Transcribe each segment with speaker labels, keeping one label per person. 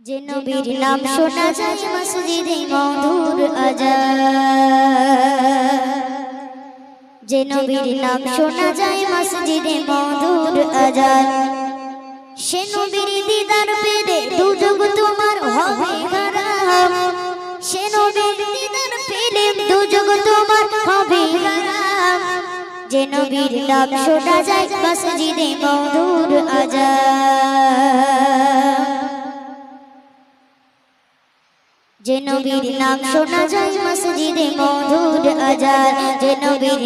Speaker 1: যে নবীর নাম শোনা যায় মসজিদে মধুর আজান। যে নবীর নাম শোনা যায় মসজিদে মধুর আজান। সে নবীর দিদার পেলে দুযুগ তোমার হবে হারাম সে নবীর দিদার পেলে দুযুগ তোমার হবে হারাম যে নবীর নাম শোনা যায় মসজিদে মধুর আজান। যে নাম শোনা যায় মসজিদে মধুর আজান যে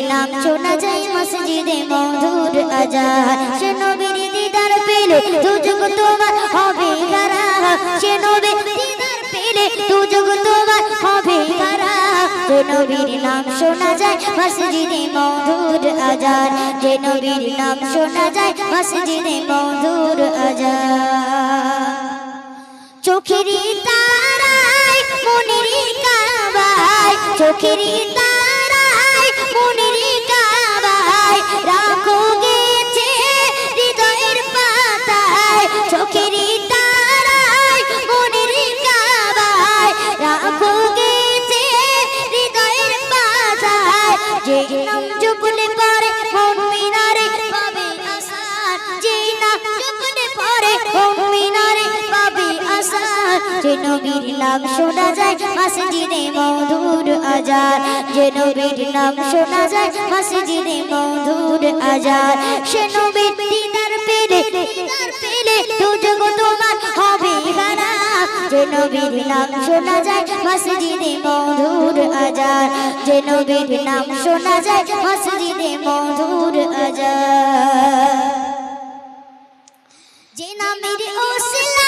Speaker 1: নাম শোনা যায় মসজিদে মধুর আজান সে দিদার পেলে দুযুগ তোমার হবে নবীর দিদার তোমার হবে নবীর নাম শোনা যায় মসজিদে মধুর নবীর নাম শোনা যায় মসজিদে মধুর আজান চোখেরই তারায় চোখেরই যে নবীর নাম শোনা যায়, মসজিদে মধুর আজার যে নবীর নাম শোনা যায়, মসজিদে মধুর আজার সে নবীর দিদার পেলে দিদার পেলে দুজগ তোমার হবে গানা যে নবীর নাম শোনা যায়, মসজিদে মধুর আজার যে নবীর নাম শোনা যায়, মসজিদে মধুর আজার যে নামের ওসিলায়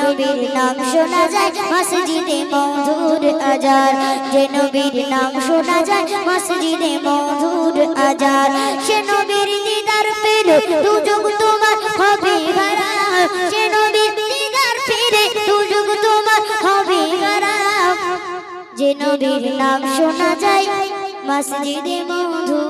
Speaker 1: নবীর নাম শোনা যায়, মসজিদে মধুর আজার। যে নবীর নাম শোনা যায়, মসজিদে মধুর আজার। সে নবীর দিদার দুযুগ তোমার হবে সে নবীর দিদার দুযুগ তোমার হবে যে নবীর নাম শোনা যায়, মসজিদে মধুর